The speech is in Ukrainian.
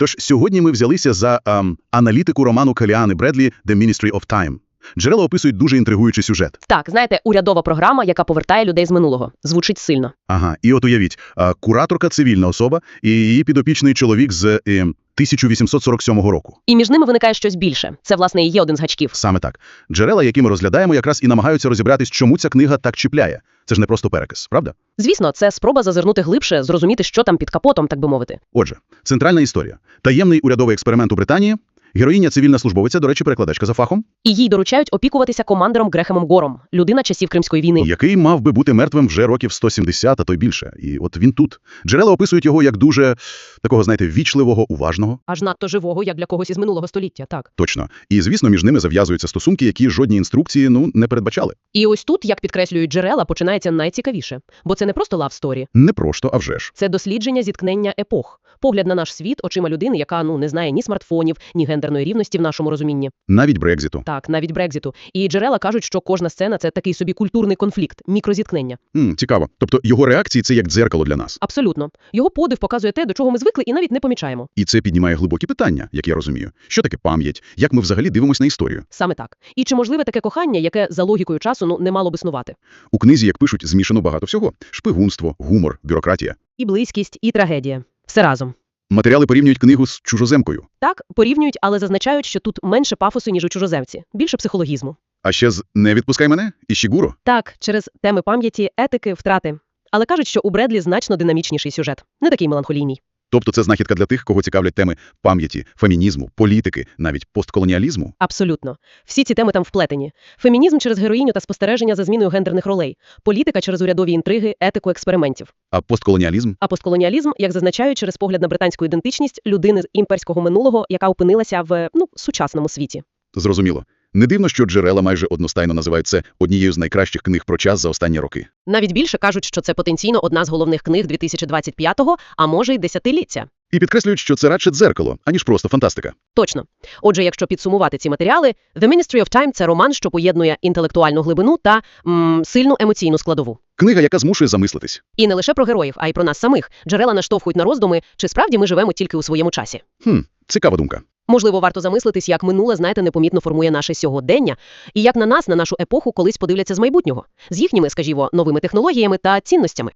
Тож сьогодні ми взялися за ем, аналітику роману Каліани Бредлі «The Ministry of Time». Джерела описують дуже інтригуючий сюжет. Так, знаєте, урядова програма, яка повертає людей з минулого. Звучить сильно. Ага, і от уявіть, а, кураторка – цивільна особа і її підопічний чоловік з ем, 1847 року. І між ними виникає щось більше. Це, власне, і є один з гачків. Саме так. Джерела, які ми розглядаємо, якраз і намагаються розібратись, чому ця книга так чіпляє. Це ж не просто переказ, правда? Звісно, це спроба зазирнути глибше, зрозуміти, що там під капотом, так би мовити. Отже, центральна історія. Таємний урядовий експеримент у Британії. Героїня цивільна службовиця, до речі, перекладачка за фахом, І їй доручають опікуватися командиром Грехемом Гором, людина часів Кримської війни. який мав би бути мертвим вже років 170, а то й більше. І от він тут. Джерела описують його як дуже такого, знаєте, вічливого, уважного. Аж надто живого, як для когось із минулого століття, так. Точно. І, звісно, між ними зав'язуються стосунки, які жодні інструкції ну не передбачали. І ось тут, як підкреслюють джерела, починається найцікавіше. Бо це не просто лав-сторі. Не просто, а вже ж. Це дослідження зіткнення епох. Погляд на наш світ очима людини, яка ну не знає ні смартфонів, ні гендерної рівності в нашому розумінні. Навіть Брекзиту. Так, навіть Брекзиту. І джерела кажуть, що кожна сцена це такий собі культурний конфлікт, мікрозіткнення. М, цікаво. Тобто його реакції це як дзеркало для нас. Абсолютно. Його подив показує те, до чого ми звикли, і навіть не помічаємо. І це піднімає глибокі питання, як я розумію. Що таке пам'ять? Як ми взагалі дивимося на історію? Саме так. І чи можливе таке кохання, яке за логікою часу ну не мало б існувати? У книзі, як пишуть, змішано багато всього: шпигунство, гумор, бюрократія. І близькість, і трагедія. Все разом. Матеріали порівнюють книгу з чужоземкою, Так, порівнюють, але зазначають, що тут менше пафосу, ніж у чужоземці, більше психологізму. а ще з Не відпускай мене і Шігуро. Так, через теми пам'яті, етики, втрати. Але кажуть, що у Бредлі значно динамічніший сюжет, не такий меланхолійний. Тобто це знахідка для тих, кого цікавлять теми пам'яті, фемінізму, політики, навіть постколоніалізму. Абсолютно. Всі ці теми там вплетені. Фемінізм через героїню та спостереження за зміною гендерних ролей, політика через урядові інтриги, етику експериментів. А постколоніалізм А постколоніалізм, як зазначають, через погляд на британську ідентичність людини з імперського минулого, яка опинилася в ну сучасному світі. зрозуміло. Не дивно, що джерела майже одностайно називають це однією з найкращих книг про час за останні роки. Навіть більше кажуть, що це потенційно одна з головних книг 2025-го, а може й десятиліття. І підкреслюють, що це радше дзеркало, аніж просто фантастика. Точно. Отже, якщо підсумувати ці матеріали, The Ministry of Time – це роман, що поєднує інтелектуальну глибину та м, сильну емоційну складову. Книга, яка змушує замислитись. І не лише про героїв, а й про нас самих. Джерела наштовхують на роздуми, чи справді ми живемо тільки у своєму часі. Хм, цікава думка. Можливо, варто замислитись, як минуле, знаєте, непомітно формує наше сьогодення, і як на нас, на нашу епоху, колись подивляться з майбутнього, з їхніми, скажімо, новими технологіями та цінностями.